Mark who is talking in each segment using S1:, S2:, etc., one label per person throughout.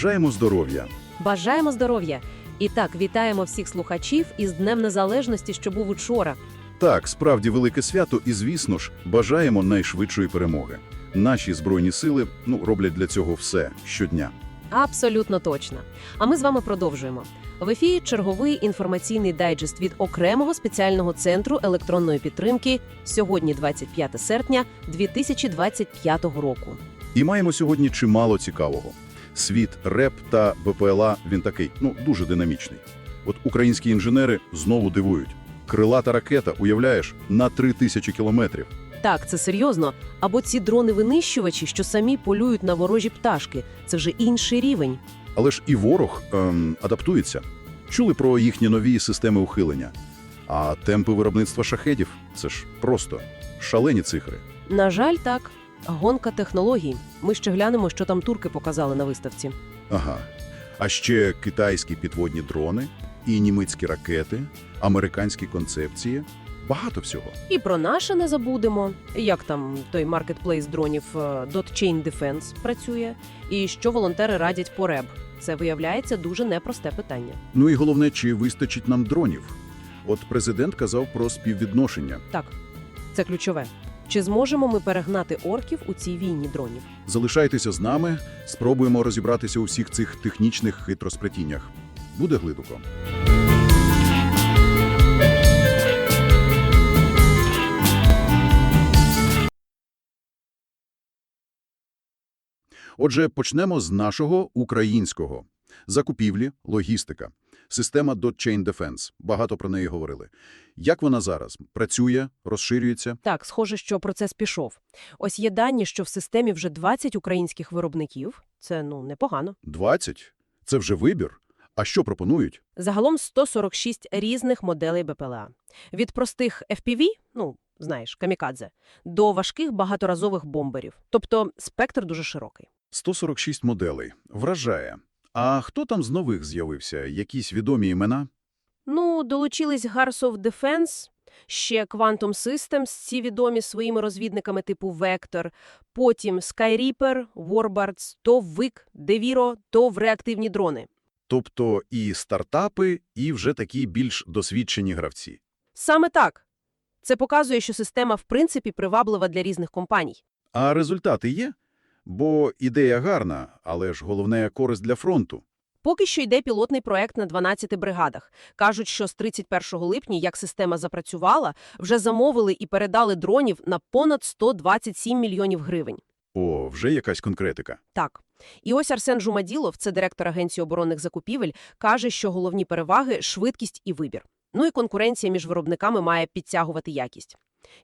S1: Бажаємо здоров'я!
S2: Бажаємо здоров'я! І так, вітаємо всіх слухачів із Днем Незалежності, що був учора.
S1: Так, справді велике свято, і звісно ж, бажаємо найшвидшої перемоги. Наші збройні сили ну роблять для цього все щодня.
S2: Абсолютно точно. А ми з вами продовжуємо. В ефірі черговий інформаційний дайджест від окремого спеціального центру електронної підтримки сьогодні, 25 серпня 2025 року.
S1: І маємо сьогодні чимало цікавого. Світ РЕП та БПЛА він такий, ну дуже динамічний. От українські інженери знову дивують. Крилата ракета, уявляєш, на три тисячі кілометрів.
S2: Так, це серйозно. Або ці дрони-винищувачі, що самі полюють на ворожі пташки. Це вже інший рівень.
S1: Але ж і ворог ем, адаптується. Чули про їхні нові системи ухилення. А темпи виробництва шахедів це ж просто шалені цифри.
S2: На жаль, так. Гонка технологій. Ми ще глянемо, що там турки показали на виставці.
S1: Ага. А ще китайські підводні дрони, і німецькі ракети, американські концепції. Багато всього.
S2: І про наше не забудемо. Як там той маркетплейс дронів е, Dotchain Defense працює, і що волонтери радять по РЕБ. Це виявляється дуже непросте питання.
S1: Ну і головне, чи вистачить нам дронів? От президент казав про співвідношення.
S2: Так, це ключове. Чи зможемо ми перегнати орків у цій війні дронів?
S1: Залишайтеся з нами, спробуємо розібратися у всіх цих технічних хитросплетіннях. Буде глибоко. Отже, почнемо з нашого українського. Закупівлі, логістика. Система Dot-Chain Defense. Багато про неї говорили. Як вона зараз? Працює, розширюється?
S2: Так, схоже, що процес пішов. Ось є дані, що в системі вже 20 українських виробників. Це ну непогано.
S1: 20? Це вже вибір? А що пропонують?
S2: Загалом 146 різних моделей БПЛА. Від простих FPV, ну, знаєш, камікадзе, до важких багаторазових бомберів. Тобто спектр дуже широкий.
S1: 146 моделей. Вражає. А хто там з нових з'явився? Якісь відомі імена?
S2: Ну, долучились Gars of Defense, ще Quantum Systems, ці відомі своїми розвідниками типу Vector, потім Skyreaper, Warbirds, то ВИК, Deviro, то в реактивні дрони.
S1: Тобто і стартапи, і вже такі більш досвідчені гравці.
S2: Саме так. Це показує, що система в принципі приваблива для різних компаній.
S1: А результати є? Бо ідея гарна, але ж головне – користь для фронту.
S2: Поки що йде пілотний проект на 12 бригадах. Кажуть, що з 31 липня, як система запрацювала, вже замовили і передали дронів на понад 127 мільйонів гривень.
S1: О, вже якась конкретика.
S2: Так. І ось Арсен Жумаділов, це директор Агенції оборонних закупівель, каже, що головні переваги – швидкість і вибір. Ну і конкуренція між виробниками має підтягувати якість.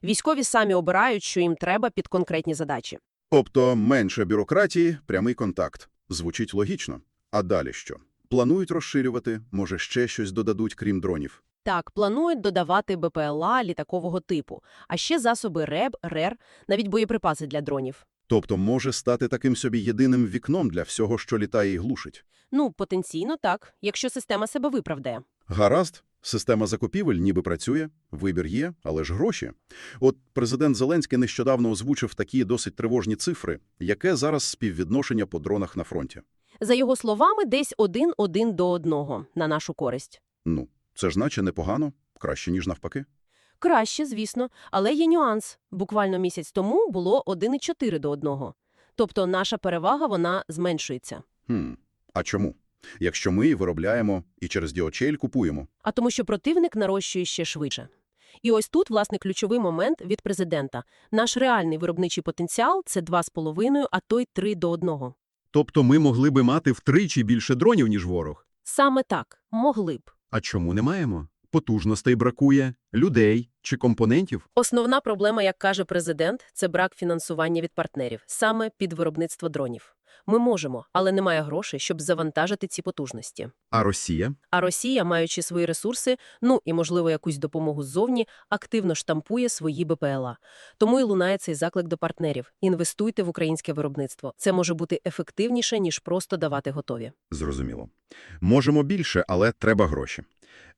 S2: Військові самі обирають, що їм треба під конкретні задачі.
S1: Тобто менше бюрократії, прямий контакт. Звучить логічно. А далі що? Планують розширювати, може ще щось додадуть, крім дронів.
S2: Так, планують додавати БПЛА літакового типу, а ще засоби РЕБ, РЕР, навіть боєприпаси для дронів.
S1: Тобто може стати таким собі єдиним вікном для всього, що літає і глушить.
S2: Ну, потенційно так, якщо система себе виправдає.
S1: Гаразд, система закупівель ніби працює, вибір є, але ж гроші. От президент Зеленський нещодавно озвучив такі досить тривожні цифри, яке зараз співвідношення по дронах на фронті.
S2: За його словами, десь один-один до одного на нашу користь.
S1: Ну, це ж наче непогано, краще, ніж навпаки.
S2: Краще, звісно, але є нюанс. Буквально місяць тому було 1,4 до 1. Тобто наша перевага, вона зменшується.
S1: Хм, а чому? Якщо ми виробляємо і через діочель купуємо.
S2: А тому, що противник нарощує ще швидше. І ось тут, власне, ключовий момент від президента. Наш реальний виробничий потенціал – це 2,5, а то й 3 до 1.
S3: Тобто ми могли би мати втричі більше дронів, ніж ворог.
S2: Саме так, могли б.
S3: А чому не маємо? Потужностей бракує, людей чи компонентів.
S2: Основна проблема, як каже президент, це брак фінансування від партнерів, саме під виробництво дронів. Ми можемо, але немає грошей, щоб завантажити ці потужності.
S3: А Росія?
S2: А Росія, маючи свої ресурси, ну і, можливо, якусь допомогу ззовні, активно штампує свої БПЛА. Тому і лунає цей заклик до партнерів. Інвестуйте в українське виробництво. Це може бути ефективніше, ніж просто давати готові.
S3: Зрозуміло. Можемо більше, але треба гроші.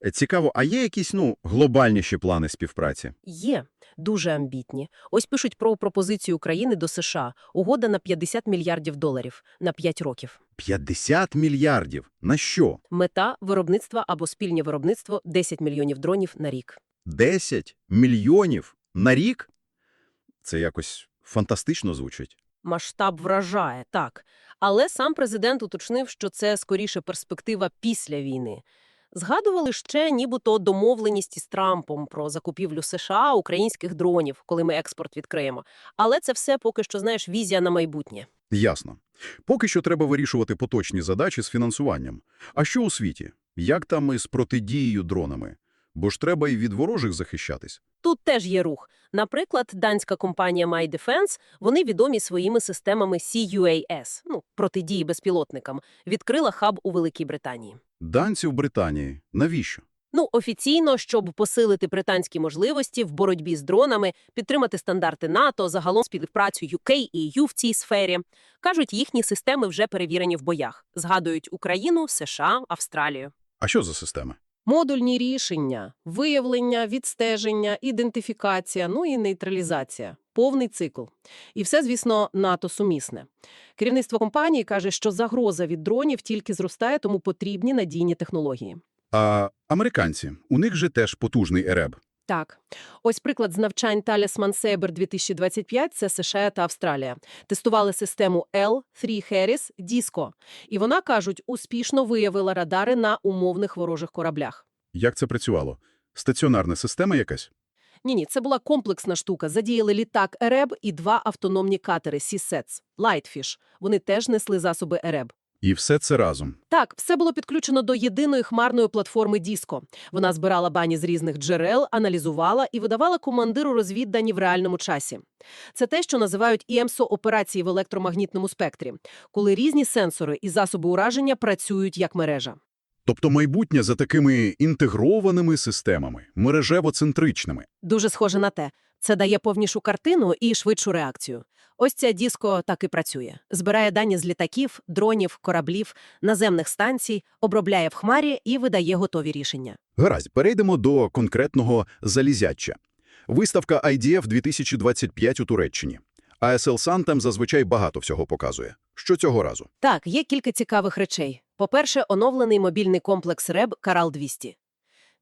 S3: Е, Цікаво, а є якісь, ну, глобальніші плани співпраці?
S2: Є. Дуже амбітні. Ось пишуть про пропозицію України до США. Угода на 50 мільярдів доларів на 5 років.
S3: 50 мільярдів. На що?
S2: Мета – виробництва або спільне виробництво 10 мільйонів дронів на рік.
S3: 10 мільйонів на рік? Це якось фантастично звучить.
S2: Масштаб вражає, так. Але сам президент уточнив, що це скоріше перспектива після війни. Згадували ще нібито домовленість із Трампом про закупівлю США українських дронів, коли ми експорт відкриємо. Але це все поки що, знаєш, візія на майбутнє.
S1: Ясно. Поки що треба вирішувати поточні задачі з фінансуванням. А що у світі? Як там із протидією дронами? Бо ж треба і від ворожих захищатись.
S2: Тут теж є рух. Наприклад, данська компанія MyDefense, вони відомі своїми системами CUAS, ну, протидії безпілотникам, відкрила хаб у Великій Британії.
S1: Данці в Британії. Навіщо?
S2: Ну, офіційно, щоб посилити британські можливості в боротьбі з дронами, підтримати стандарти НАТО, загалом співпрацю UK і EU в цій сфері. Кажуть, їхні системи вже перевірені в боях. Згадують Україну, США, Австралію.
S1: А що за системи?
S2: Модульні рішення, виявлення, відстеження, ідентифікація, ну і нейтралізація. Повний цикл. І все, звісно, НАТО-сумісне. Керівництво компанії каже, що загроза від дронів тільки зростає, тому потрібні надійні технології.
S1: А американці, у них же теж потужний ЕРЕБ.
S2: Так. Ось приклад з навчань Talisman Sabre 2025 – це США та Австралія. Тестували систему L3 Harris Disco. І вона, кажуть, успішно виявила радари на умовних ворожих кораблях.
S1: Як це працювало? Стаціонарна система якась?
S2: Ні-ні, це була комплексна штука. Задіяли літак ЕРЕБ і два автономні катери Sea-Sets, Lightfish. Вони теж несли засоби ЕРЕБ.
S1: І все це разом.
S2: Так, все було підключено до єдиної хмарної платформи Діско. Вона збирала бані з різних джерел, аналізувала і видавала командиру розвіддані в реальному часі. Це те, що називають ІМСО-операції в електромагнітному спектрі, коли різні сенсори і засоби ураження працюють як мережа.
S1: Тобто майбутнє за такими інтегрованими системами, мережево-центричними.
S2: Дуже схоже на те. Це дає повнішу картину і швидшу реакцію. Ось ця диско так і працює. Збирає дані з літаків, дронів, кораблів, наземних станцій, обробляє в хмарі і видає готові рішення.
S1: Гаразд, перейдемо до конкретного залізяча. Виставка IDF 2025 у Туреччині. ASL Sun там зазвичай багато всього показує. Що цього разу?
S2: Так, є кілька цікавих речей. По-перше, оновлений мобільний комплекс РЕБ «Карал-200».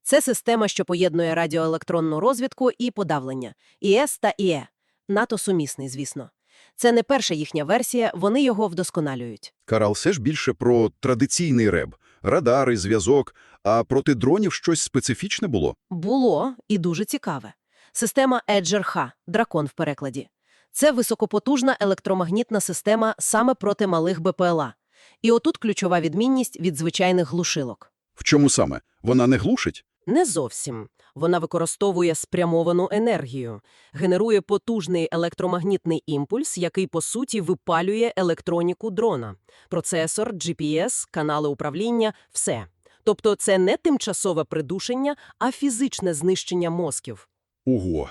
S2: Це система, що поєднує радіоелектронну розвідку і подавлення. ІС та ІЕ. НАТО-сумісний, звісно. Це не перша їхня версія, вони його вдосконалюють.
S1: Карал все ж більше про традиційний реб. Радари, зв'язок, а проти дронів щось специфічне було?
S2: Було і дуже цікаве. Система Еджер-Х, дракон в перекладі. Це високопотужна електромагнітна система саме проти малих БПЛА. І отут ключова відмінність від звичайних глушилок.
S1: В чому саме? Вона не глушить?
S2: Не зовсім. Вона використовує спрямовану енергію, генерує потужний електромагнітний імпульс, який, по суті, випалює електроніку дрона. Процесор, GPS, канали управління – все. Тобто це не тимчасове придушення, а фізичне знищення мозків.
S1: Ого!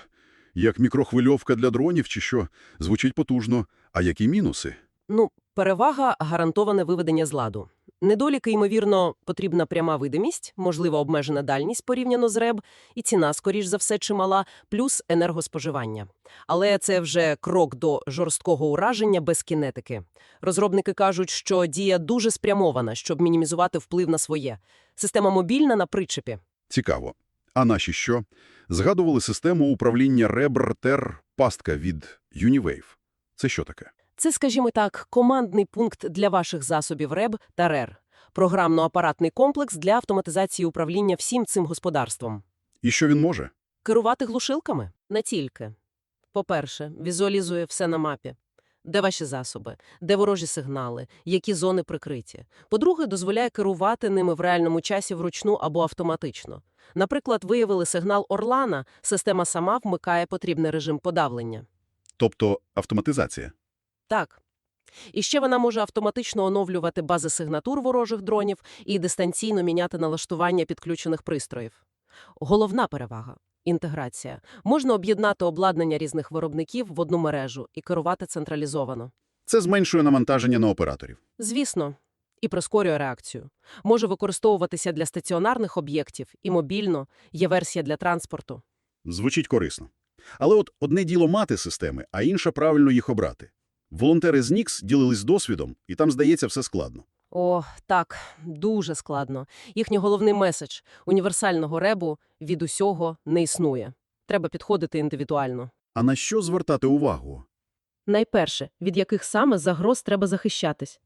S1: Як мікрохвильовка для дронів чи що? Звучить потужно. А які мінуси?
S2: Ну, перевага – гарантоване виведення з ладу. Недоліки, ймовірно, потрібна пряма видимість, можливо, обмежена дальність порівняно з РЕБ, і ціна, скоріш за все, чимала, плюс енергоспоживання. Але це вже крок до жорсткого ураження без кінетики. Розробники кажуть, що дія дуже спрямована, щоб мінімізувати вплив на своє. Система мобільна на причепі.
S1: Цікаво. А наші що? Згадували систему управління Ребр-Тер пастка від Uniwave. Це що таке?
S2: Це, скажімо так, командний пункт для ваших засобів РЕБ та РЕР. Програмно-апаратний комплекс для автоматизації управління всім цим господарством.
S1: І що він може?
S2: Керувати глушилками? Не тільки. По-перше, візуалізує все на мапі. Де ваші засоби, де ворожі сигнали, які зони прикриті. По-друге, дозволяє керувати ними в реальному часі вручну або автоматично. Наприклад, виявили сигнал Орлана, система сама вмикає потрібний режим подавлення.
S1: Тобто автоматизація.
S2: Так. І ще вона може автоматично оновлювати бази сигнатур ворожих дронів і дистанційно міняти налаштування підключених пристроїв. Головна перевага – інтеграція. Можна об'єднати обладнання різних виробників в одну мережу і керувати централізовано.
S1: Це зменшує навантаження на операторів.
S2: Звісно. І прискорює реакцію. Може використовуватися для стаціонарних об'єктів і мобільно, є версія для транспорту.
S1: Звучить корисно. Але от одне діло мати системи, а інше правильно їх обрати. Волонтери з Нікс ділились досвідом, і там, здається, все складно.
S2: О, так, дуже складно. Їхній головний меседж – універсального ребу від усього не існує. Треба підходити індивідуально.
S1: А на що звертати увагу?
S2: Найперше, від яких саме загроз треба захищатись.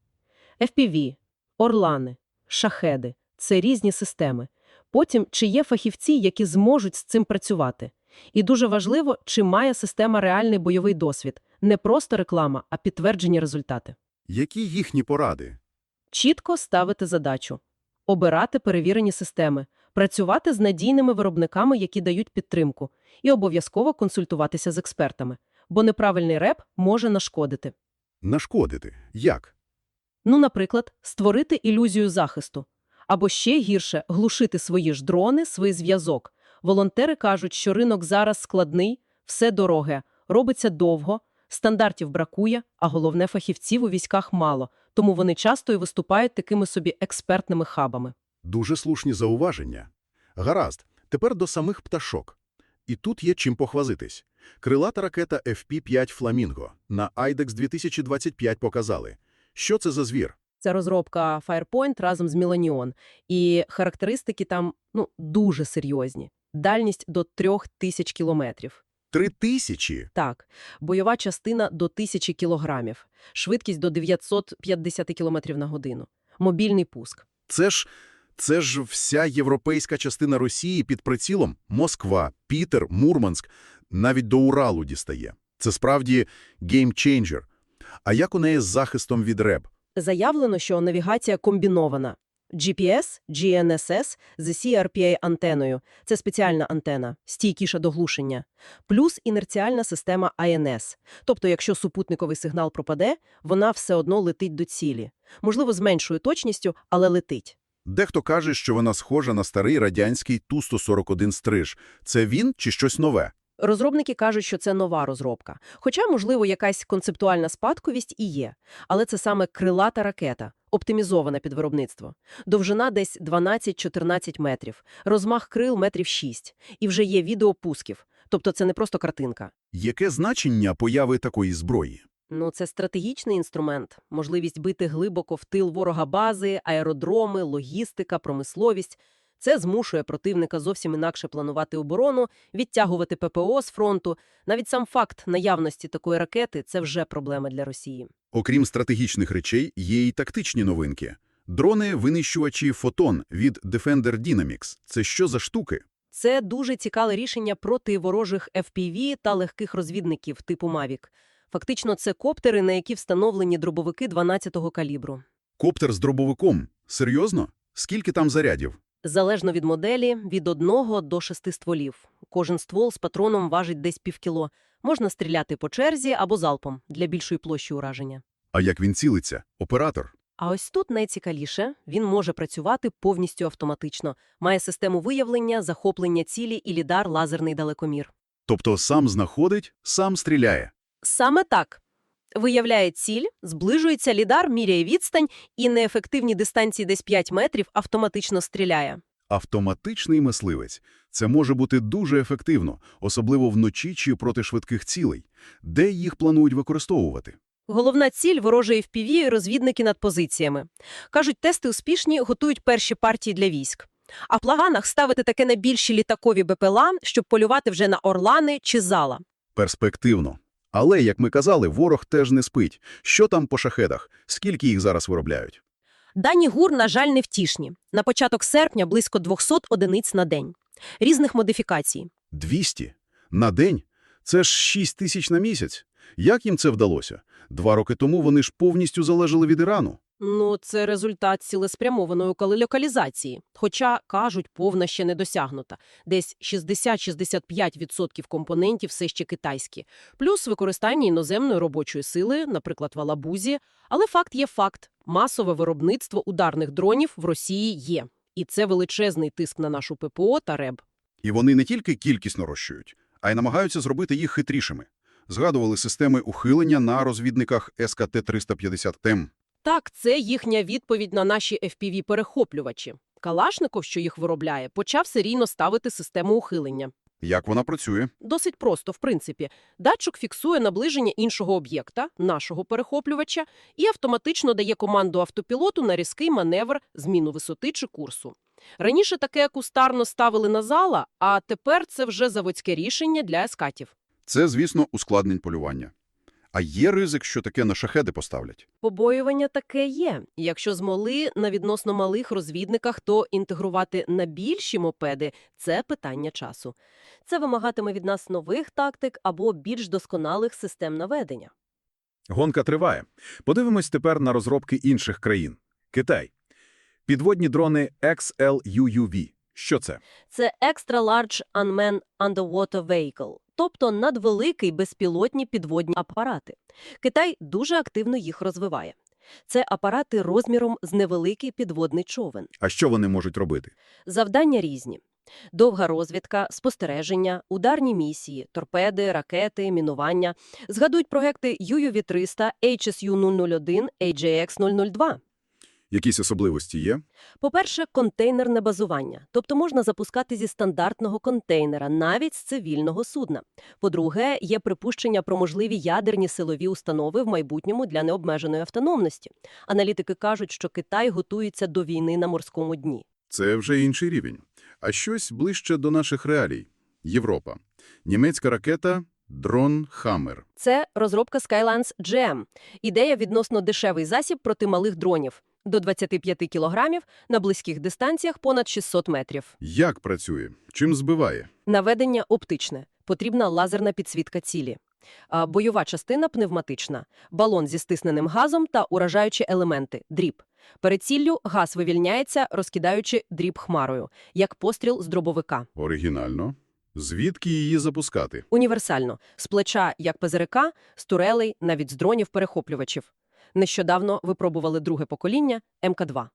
S2: FPV, орлани, шахеди – це різні системи. Потім, чи є фахівці, які зможуть з цим працювати. І дуже важливо, чи має система реальний бойовий досвід. Не просто реклама, а підтверджені результати.
S1: Які їхні поради?
S2: Чітко ставити задачу. Обирати перевірені системи. Працювати з надійними виробниками, які дають підтримку. І обов'язково консультуватися з експертами. Бо неправильний реп може нашкодити.
S1: Нашкодити. Як?
S2: Ну, наприклад, створити ілюзію захисту. Або ще гірше – глушити свої ж дрони, свій зв'язок. Волонтери кажуть, що ринок зараз складний, все дороге, робиться довго, стандартів бракує, а головне – фахівців у військах мало, тому вони часто і виступають такими собі експертними хабами.
S1: Дуже слушні зауваження. Гаразд, тепер до самих пташок. І тут є чим похвазитись. Крилата ракета FP-5 «Фламінго» на IDEX 2025 показали. Що це за звір?
S2: Це розробка Firepoint разом з Millennium. І характеристики там ну, дуже серйозні. Дальність до 3000 кілометрів.
S1: Три тисячі?
S2: Так, бойова частина до 1000 кілограмів, швидкість до 950 кілометрів на годину, мобільний пуск.
S1: Це ж, це ж вся європейська частина Росії під прицілом. Москва, Пітер, Мурманськ, навіть до Уралу дістає. Це справді геймчейнджер. А як у неї з захистом від РЕБ?
S2: Заявлено, що навігація комбінована. GPS, GNSS з CRPA-антеною – це спеціальна антена, стійкіша до глушення. Плюс інерціальна система INS. Тобто, якщо супутниковий сигнал пропаде, вона все одно летить до цілі. Можливо, з меншою точністю, але летить.
S1: Дехто каже, що вона схожа на старий радянський Ту-141 стриж. Це він чи щось нове?
S2: Розробники кажуть, що це нова розробка. Хоча, можливо, якась концептуальна спадковість і є. Але це саме крилата ракета, оптимізована під виробництво. Довжина десь 12-14 метрів, розмах крил метрів 6. І вже є відео пусків. Тобто це не просто картинка.
S1: Яке значення появи такої зброї?
S2: Ну, це стратегічний інструмент. Можливість бити глибоко в тил ворога бази, аеродроми, логістика, промисловість. Це змушує противника зовсім інакше планувати оборону, відтягувати ППО з фронту. Навіть сам факт наявності такої ракети – це вже проблема для Росії.
S1: Окрім стратегічних речей, є і тактичні новинки. Дрони-винищувачі «Фотон» від Defender Dynamics. Це що за штуки?
S2: Це дуже цікаве рішення проти ворожих FPV та легких розвідників типу «Мавік». Фактично, це коптери, на які встановлені дробовики 12-го калібру.
S1: Коптер з дробовиком. Серйозно? Скільки там зарядів?
S2: Залежно від моделі, від одного до шести стволів. Кожен ствол з патроном важить десь півкіло. Можна стріляти по черзі або залпом для більшої площі ураження.
S1: А як він цілиться? Оператор?
S2: А ось тут найцікавіше – він може працювати повністю автоматично. Має систему виявлення, захоплення цілі і лідар лазерний далекомір.
S1: Тобто сам знаходить, сам стріляє.
S2: Саме так. Виявляє ціль, зближується лідар, міряє відстань і на ефективній дистанції десь 5 метрів автоматично стріляє.
S1: Автоматичний мисливець. Це може бути дуже ефективно, особливо вночі чи проти швидких цілей. Де їх планують використовувати?
S2: Головна ціль – ворожої FPV і розвідники над позиціями. Кажуть, тести успішні, готують перші партії для військ. А в планах ставити таке на більші літакові БПЛА, щоб полювати вже на орлани чи зала.
S1: Перспективно. Але, як ми казали, ворог теж не спить. Що там по шахедах? Скільки їх зараз виробляють?
S2: Дані ГУР, на жаль, невтішні. На початок серпня близько 200 одиниць на день. Різних модифікацій.
S1: 200? На день? Це ж 6 тисяч на місяць. Як їм це вдалося? Два роки тому вони ж повністю залежали від Ірану.
S2: Ну, це результат цілеспрямованої локалізації. Хоча, кажуть, повна ще не досягнута. Десь 60-65% компонентів все ще китайські. Плюс використання іноземної робочої сили, наприклад, в Алабузі. Але факт є факт. Масове виробництво ударних дронів в Росії є. І це величезний тиск на нашу ППО та РЕБ.
S1: І вони не тільки кількісно розчують, а й намагаються зробити їх хитрішими. Згадували системи ухилення на розвідниках СКТ-350ТЕМ.
S2: Так, це їхня відповідь на наші FPV-перехоплювачі. Калашников, що їх виробляє, почав серійно ставити систему ухилення.
S1: Як вона працює?
S2: Досить просто, в принципі. Датчик фіксує наближення іншого об'єкта, нашого перехоплювача, і автоматично дає команду автопілоту на різкий маневр, зміну висоти чи курсу. Раніше таке кустарно ставили на зала, а тепер це вже заводське рішення для ескатів.
S1: Це, звісно, ускладнень полювання. А є ризик, що таке на шахеди поставлять?
S2: Побоювання таке є. Якщо змогли на відносно малих розвідниках, то інтегрувати на більші мопеди – це питання часу. Це вимагатиме від нас нових тактик або більш досконалих систем наведення.
S4: Гонка триває. Подивимось тепер на розробки інших країн. Китай. Підводні дрони XLUUV. Що це?
S2: Це Extra Large Unmanned Underwater Vehicle, тобто надвеликий безпілотні підводні апарати. Китай дуже активно їх розвиває. Це апарати розміром з невеликий підводний човен.
S4: А що вони можуть робити?
S2: Завдання різні. Довга розвідка, спостереження, ударні місії, торпеди, ракети, мінування. Згадують проекти UUV-300, HSU-001, AJX-002.
S1: Якісь особливості є?
S2: По-перше, контейнерне базування, тобто можна запускати зі стандартного контейнера, навіть з цивільного судна. По-друге, є припущення про можливі ядерні силові установи в майбутньому для необмеженої автономності. Аналітики кажуть, що Китай готується до війни на морському дні.
S1: Це вже інший рівень. А щось ближче до наших реалій. Європа. Німецька ракета «Дрон Хаммер».
S2: Це розробка Skylance GM. Ідея відносно дешевий засіб проти малих дронів. До 25 кілограмів, на близьких дистанціях понад 600 метрів.
S1: Як працює? Чим збиває?
S2: Наведення оптичне. Потрібна лазерна підсвітка цілі. А бойова частина пневматична. Балон зі стисненим газом та уражаючі елементи – дріб. Перед ціллю газ вивільняється, розкидаючи дріб хмарою, як постріл з дробовика.
S1: Оригінально. Звідки її запускати?
S2: Універсально. З плеча, як ПЗРК, з турелей, навіть з дронів-перехоплювачів. Нещодавно випробували друге покоління – МК-2.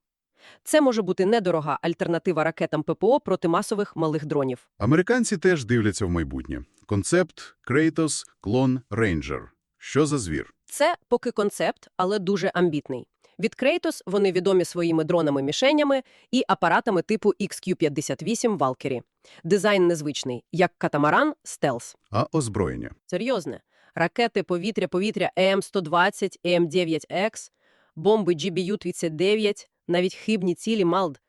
S2: Це може бути недорога альтернатива ракетам ППО проти масових малих дронів.
S1: Американці теж дивляться в майбутнє. Концепт Kratos Клон Ranger. Що за звір?
S2: Це поки концепт, але дуже амбітний. Від Kratos вони відомі своїми дронами-мішенями і апаратами типу XQ-58 Valkyrie. Дизайн незвичний, як катамаран – стелс.
S1: А озброєння?
S2: Серйозне. Ракети повітря-повітря ЕМ-120, ЕМ-9X, бомби GBU-39, навіть хибні цілі МАЛД.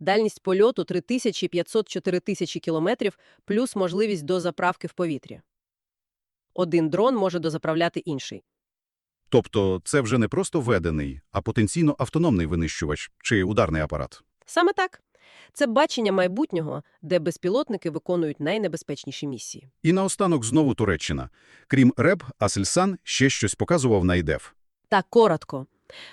S2: Дальність польоту 3500-4000 кілометрів, плюс можливість дозаправки в повітрі. Один дрон може дозаправляти інший.
S1: Тобто це вже не просто ведений, а потенційно автономний винищувач чи ударний апарат.
S2: Саме так. Це бачення майбутнього, де безпілотники виконують найнебезпечніші місії.
S1: І наостанок знову Туреччина. Крім РЕБ, Асельсан ще щось показував на ІДЕФ.
S2: Так, коротко.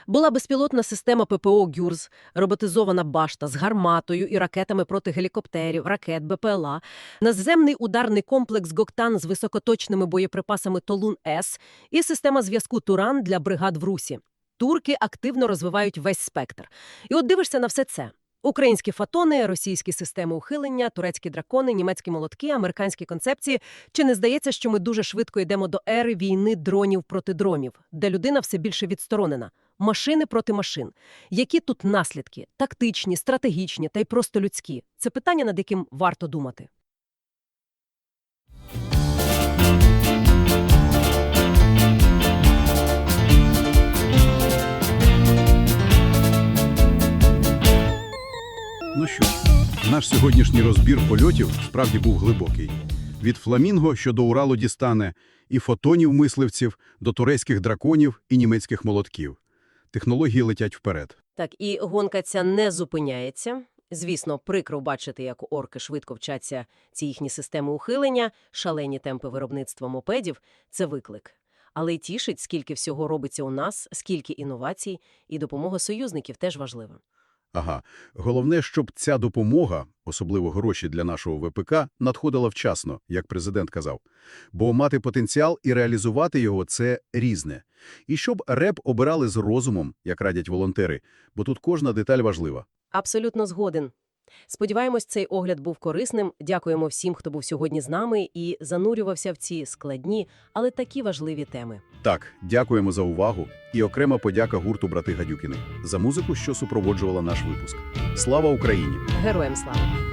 S2: Була безпілотна система ППО «Гюрз», роботизована башта з гарматою і ракетами проти гелікоптерів, ракет, БПЛА, наземний ударний комплекс «Гоктан» з високоточними боєприпасами «Толун-С» і система зв'язку «Туран» для бригад в Русі. Турки активно розвивають весь спектр. І от дивишся на все це. Українські фотони, російські системи ухилення, турецькі дракони, німецькі молотки, американські концепції. Чи не здається, що ми дуже швидко йдемо до ери війни дронів проти дронів, де людина все більше відсторонена? Машини проти машин. Які тут наслідки? Тактичні, стратегічні та й просто людські? Це питання, над яким варто думати.
S1: Ну що, наш сьогоднішній розбір польотів справді був глибокий. Від фламінго, що до Уралу дістане, і фотонів-мисливців, до турецьких драконів і німецьких молотків. Технології летять вперед.
S2: Так, і гонка ця не зупиняється. Звісно, прикро бачити, як орки швидко вчаться ці їхні системи ухилення, шалені темпи виробництва мопедів – це виклик. Але й тішить, скільки всього робиться у нас, скільки інновацій, і допомога союзників теж важлива.
S1: Ага. Головне, щоб ця допомога, особливо гроші для нашого ВПК, надходила вчасно, як президент казав. Бо мати потенціал і реалізувати його – це різне. І щоб РЕП обирали з розумом, як радять волонтери, бо тут кожна деталь важлива.
S2: Абсолютно згоден. Сподіваємось, цей огляд був корисним. Дякуємо всім, хто був сьогодні з нами і занурювався в ці складні, але такі важливі теми.
S1: Так, дякуємо за увагу і окрема подяка гурту «Брати Гадюкіни» за музику, що супроводжувала наш випуск. Слава Україні!
S2: Героям слава!